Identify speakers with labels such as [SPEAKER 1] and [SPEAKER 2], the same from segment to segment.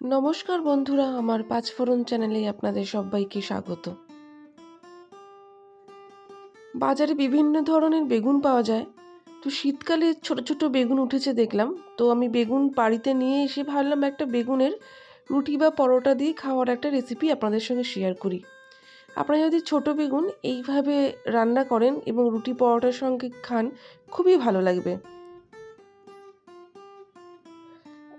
[SPEAKER 1] নমস্কার বন্ধুরা, আমার পাঁচফোড়ন চ্যানেলে আপনাদের সবাইকে স্বাগত। বাজারে বিভিন্ন ধরনের বেগুন পাওয়া যায়। তো শীতকালে ছোট ছোট বেগুন উঠেছে দেখলাম। তো আমি বেগুন বাড়িতে নিয়ে এসে ভাবলাম একটা বেগুনের রুটি বা পরোটা দিয়ে খাওয়ার একটা রেসিপি আপনাদের সঙ্গে শেয়ার করি। আপনারা যদি ছোট বেগুন এইভাবে রান্না করেন এবং রুটি পরোটার সঙ্গে খান, খুবই ভালো লাগবে।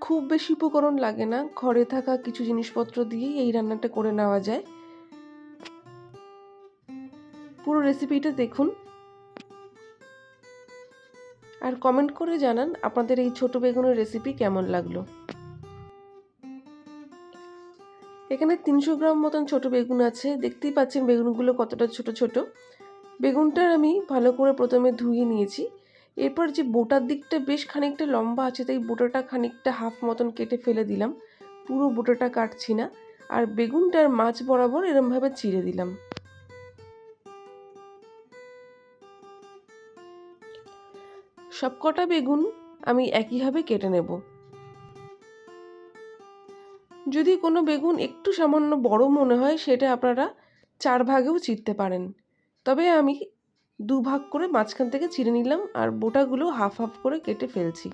[SPEAKER 1] খুব বেশি উপকরণ লাগে না। ঘরে থাকা কিছু জিনিসপত্র দিয়েই এই রান্নাটা করে নেওয়া যায়। পুরো রেসিপিটা দেখুন। আর কমেন্ট করে জানান আপনাদের এই ছোট বেগুনের রেসিপি কেমন লাগল। এখানে তিনশো গ্রাম মতন ছোট বেগুন আছে। দেখতেই পাচ্ছেন বেগুনগুলো কতটা ছোট ছোট। বেগুনটার আমি ভালো করে প্রথমে ধুয়ে নিয়েছি। এরপর যে বোটার দিকটা বেশ খানিকটা লম্বা আছে, তাই বোটাটা খানিকটা হাফ মতন কেটে ফেলে দিলাম। পুরো বোটাটা কাটছি না। আর বেগুনটার মাছ বরাবর এরমভাবে চিড়ে দিলাম। সবকটা বেগুন আমি একইভাবে কেটে নেব। যদি কোনো বেগুন একটু সামান্য বড় মনে হয়, সেটা আপনারা চার ভাগেও চিরতে পারেন। তবে আমি দু ভাগ করে মাঝখান থেকে চিড়ে নিলাম আর বোটাগুলো হাফ হাফ করে কেটে ফেলছি।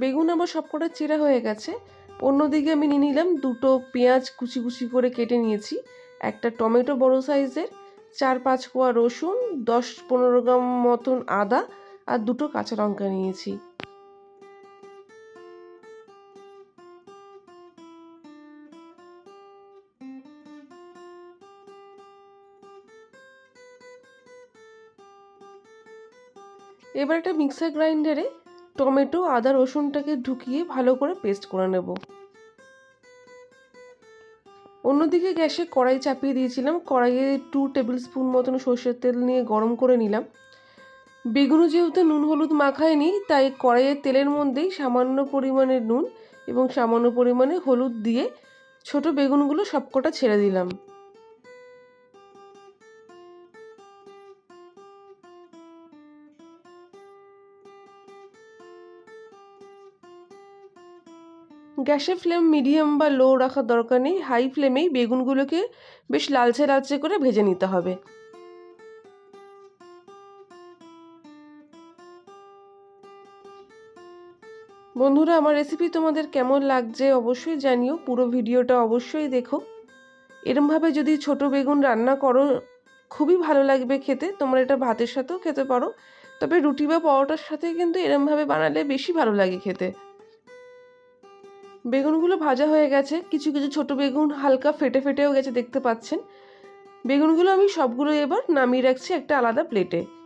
[SPEAKER 1] বেগুন আমার সবকটা চিরা হয়ে গেছে। অন্যদিকে আমি নিয়ে নিলাম দুটো পেঁয়াজ কুচি কুচি করে কেটে নিয়েছি। একটা টমেটো বড় সাইজের, চার পাঁচ কোয়া রসুন, দশ পনেরো গ্রাম মতন আদা আর দুটো কাঁচা লঙ্কা নিয়েছি। এবার একটা মিক্সার গ্রাইন্ডারে টমেটো আদা, রসুনটাকে ঢুকিয়ে ভালো করে পেস্ট করে নেব। অন্যদিকে গ্যাসে কড়াই চাপিয়ে দিয়েছিলাম। কড়াইয়ে টু টেবিল স্পুন মতন সর্ষের তেল নিয়ে গরম করে নিলাম। বেগুনও যেহেতু নুন হলুদ মাখায়নি, তাই কড়াইয়ের তেলের মধ্যেই সামান্য পরিমাণে নুন এবং সামান্য পরিমাণে হলুদ দিয়ে ছোট বেগুনগুলো সবকটা ছেড়ে দিলাম। গ্যাসের ফ্লেম মিডিয়াম বা লো রাখার দরকার নেই। হাই ফ্লেমেই বেগুনগুলোকে বেশ লালচে লালচে করে ভেজে নিতে হবে। বন্ধুরা, আমার রেসিপি তোমাদের কেমন লাগছে অবশ্যই জানিও। পুরো ভিডিওটা অবশ্যই দেখো। এরমভাবে যদি ছোট বেগুন রান্না করো, খুবই ভালো লাগবে খেতে। তোমরা এটা ভাতের সাথেও খেতে পারো। তবে রুটি বা পরোটার সাথে কিন্তু এরমভাবে বানালে বেশি ভালো লাগে খেতে। বেগুনগুলো ভাজা হয়ে গেছে, কিছু কিছু ছোট বেগুন হালকা ফেটে ফেটেও গেছে দেখতে পাচ্ছেন। বেগুনগুলো আমি সবগুলো এবার নামিয়ে রাখছি একটা আলাদা প্লেটে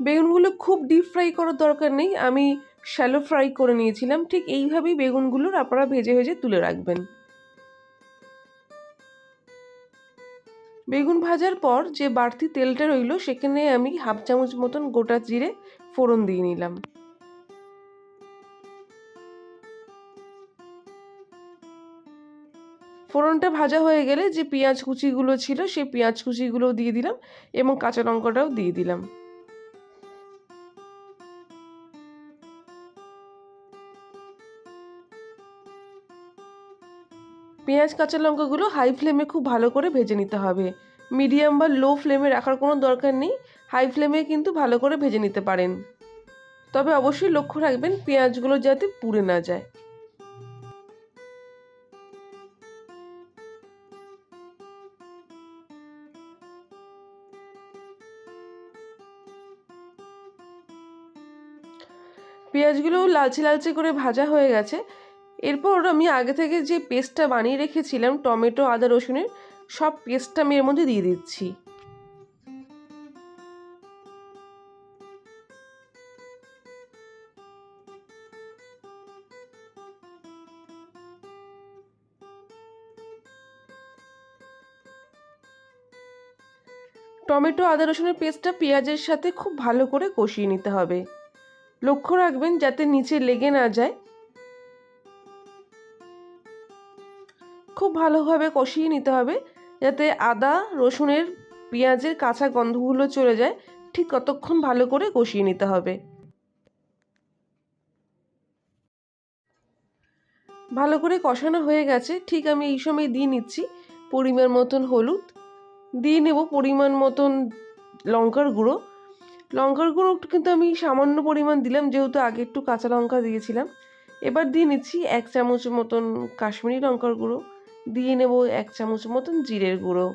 [SPEAKER 1] বেগুনগুলো খুব ডিপ ফ্রাই করার দরকার নেই। আমি শ্যালো ফ্রাই করে নিয়েছিলাম। ঠিক এইভাবেই বেগুনগুলোর আপনারা ভেজে ভেজে তুলে রাখবেন। বেগুন ভাজার পর যে বাড়তি তেলটা রইল, সেখানে আমি হাফ চামচ মতন গোটা জিরে ফোড়ন দিয়ে নিলাম। ফোড়নটা ভাজা হয়ে গেলে যে পেঁয়াজ কুচিগুলো ছিল, সেই পেঁয়াজ কুচিগুলো দিয়ে দিলাম এবং কাঁচা লঙ্কাটাও দিয়ে দিলাম। পেঁয়াজ, কাঁচা লঙ্কাগুলো হাই ফ্লেমে খুব ভালো করে ভেজে নিতে হবে। মিডিয়াম বা লো ফ্লেমে রাখার কোনো দরকার নেই। হাই ফ্লেমে কিন্তু ভালো করে ভেজে নিতে পারেন। তবে অবশ্যই লক্ষ্য রাখবেন পেঁয়াজগুলো যাতে পুড়ে না যায়। পেঁয়াজগুলো লালচে লালচে করে ভাজা হয়ে গেছে। এরপর আমি আগে থেকে যে পেস্টটা বানিয়ে রেখেছিলাম, টমেটো, আদা, রসুনের, সব পেস্টটা আমি এর মধ্যে দিয়ে দিচ্ছি। টমেটো, আদা, রসুনের পেস্টটা পেঁয়াজের সাথে খুব ভালো করে কষিয়ে নিতে হবে। লক্ষ্য রাখবেন যাতে নিচে লেগে না যায়। ভালোভাবে কষিয়ে নিতে হবে যাতে আদা, রসুনের, পেঁয়াজের কাঁচা গন্ধগুলো চলে যায়। ঠিক কতক্ষণ ভালো করে কষিয়ে নিতে হবে। ভালো করে কষানো হয়ে গেছে। ঠিক আমি এই সময় দিয়ে নিচ্ছি পরিমাণ মতন হলুদ। দিয়ে নেব পরিমাণ মতন লঙ্কার গুঁড়ো। লঙ্কার গুঁড়ো কিন্তু আমি সামান্য পরিমাণ দিলাম, যেহেতু আগে একটু কাঁচা লঙ্কা দিয়েছিলাম। এবার দিয়ে নিচ্ছি এক চামচ মতন কাশ্মীরি লঙ্কার গুঁড়ো। দিয়ে নেব এক চামচ মতন জিরের গুঁড়ো।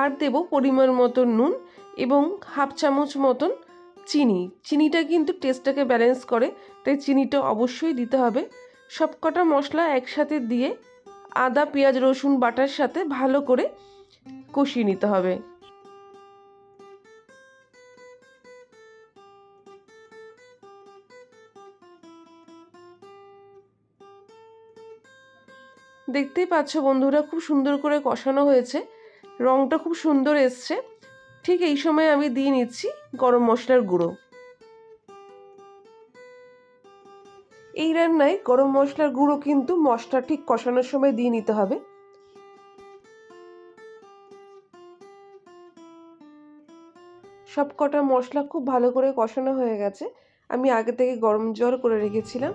[SPEAKER 1] আর দেব পরিমাণ মতন নুন এবং হাফ চামচ মতন চিনি। চিনিটা কিন্তু টেস্টটাকে ব্যালেন্স করে, তাই চিনিটা অবশ্যই দিতে হবে। সবকটা মশলা একসাথে দিয়ে আদা, পেঁয়াজ, রসুন, বাটার সাথে ভালো করে কষিয়ে নিতে হবে। দেখতেই পাচ্ছ বন্ধুরা খুব সুন্দর করে কষানো হয়েছে। রঙটা খুব সুন্দর এসছে। ঠিক এই সময় আমি দিয়ে নিচ্ছি গরম মশলার গুঁড়ো। এই রান্নায় গরম মশলার গুঁড়ো কিন্তু মশলা ঠিক কষানোর সময় দিয়ে নিতে হবে। সব কটা মশলা খুব ভালো করে কষানো হয়ে গেছে। আমি আগে থেকে গরম জল করে রেখেছিলাম।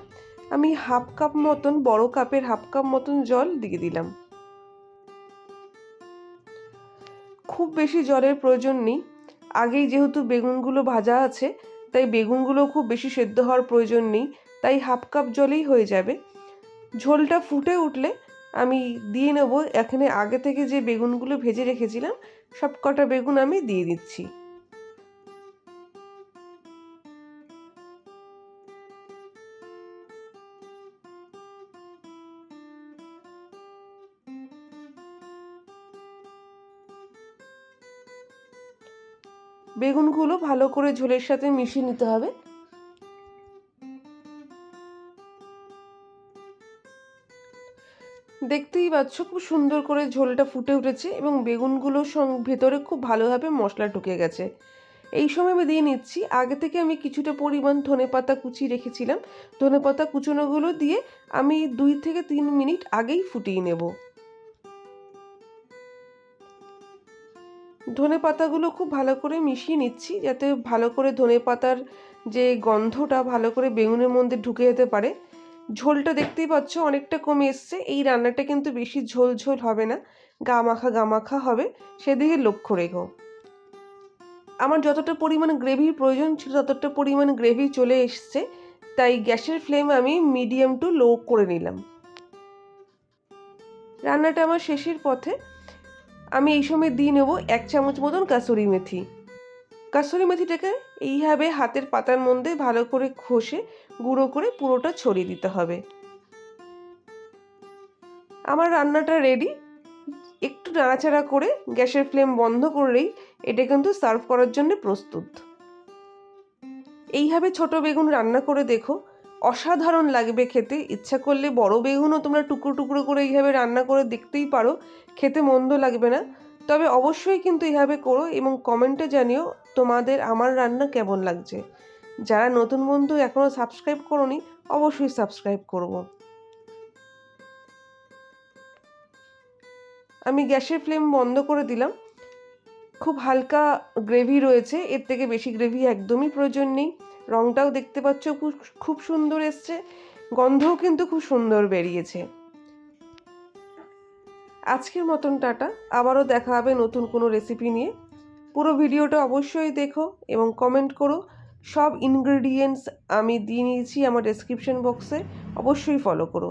[SPEAKER 1] আমি হাফ কাপ মতন, বড় কাপের হাফ কাপ মতন জল দিয়ে দিলাম। খুব বেশি জলের প্রয়োজন নেই। আগেই যেহেতু বেগুনগুলো ভাজা আছে, তাই বেগুনগুলো খুব বেশি সেদ্ধ হওয়ার প্রয়োজন নেই, তাই হাফ কাপ জলেই হয়ে যাবে। ঝোলটা ফুটে উঠলে আমি দিয়ে নেব। এখানে আগে থেকে যে বেগুনগুলো ভেজে রেখেছিলাম সব কটা বেগুন আমি দিয়ে দিচ্ছি। বেগুনগুলো ভালো করে ঝোলের সাথে মিশিয়ে নিতে হবে। দেখতেই পাচ্ছ খুব সুন্দর করে ঝোলটা ফুটে উঠেছে এবং বেগুনগুলোর ভেতরে খুব ভালোভাবে মশলা ঢুকে গেছে। এই সময় আমি দিয়ে নিচ্ছি। আগে থেকে আমি কিছুটা পরিমাণ ধনে পাতা কুচি রেখেছিলাম। ধনে পাতা কুচোনোগুলো দিয়ে আমি দুই থেকে তিন মিনিট আগেই ফুটিয়ে নেব। ধনে পাতাগুলো খুব ভালো করে মিশিয়ে নিচ্ছি যাতে ভালো করে ধনে পাতার যে গন্ধটা ভালো করে বেগুনের মধ্যে ঢুকে যেতে পারে। ঝোলটা দেখতেই পাচ্ছ অনেকটা কমে এসছে। এই রান্নাটা কিন্তু বেশি ঝোল ঝোল হবে না, গা মাখা গা মাখা হবে, সেদিকে লক্ষ্য রেখো। আমার যতটা পরিমাণ গ্রেভির প্রয়োজন ছিল, ততটা পরিমাণ গ্রেভি চলে এসছে, তাই গ্যাসের ফ্লেম আমি মিডিয়াম টু লো করে নিলাম। রান্নাটা আমার শেষের পথে। আমি এই সময় দিয়ে নেব এক চামচ মতন কাসুরি মেথি। কাসুরি মেথিটাকে এইভাবে হাতের পাতার মধ্যে ভালো করে ঘষে গুঁড়ো করে পুরোটা ছড়িয়ে দিতে হবে। আমার রান্নাটা রেডি একটু নাড়াচাড়া করে গ্যাসের ফ্লেম বন্ধ করলেই এটা কিন্তু সার্ভ করার জন্য প্রস্তুত। এইভাবে ছোট বেগুন রান্না করে দেখো। অসাধারণ লাগবে খেতে। ইচ্ছা করলে বড় বেগুনও তোমরা টুকরো টুকরো করে এইভাবে রান্না করে দেখতেই পারো। খেতে মন্দ লাগবে না। তবে অবশ্যই কিন্তু এইভাবে করো এবং কমেন্টে জানিও তোমাদের আমার রান্না কেমন লাগছে। যারা নতুন বন্ধু এখনও সাবস্ক্রাইব করনি, অবশ্যই সাবস্ক্রাইব করব। আমি গ্যাসের ফ্লেম বন্ধ করে দিলাম। খুব হালকা গ্রেভি রয়েছে, এর থেকে বেশি গ্রেভি একদমই প্রয়োজন নেই। রঙটাও দেখতে পাচ্ছ, খুব সুন্দর এসছে। গন্ধও কিন্তু খুব সুন্দর বেরিয়েছে। আজকের মতন টাটা। আবারও দেখা হবে নতুন কোনো রেসিপি নিয়ে। পুরো ভিডিওটা অবশ্যই দেখো এবং কমেন্ট করো। সব ইনগ্রেডিয়েন্টস আমি দিয়ে নিয়েছি আমার ডেসক্রিপশন বক্সে অবশ্যই ফলো করো।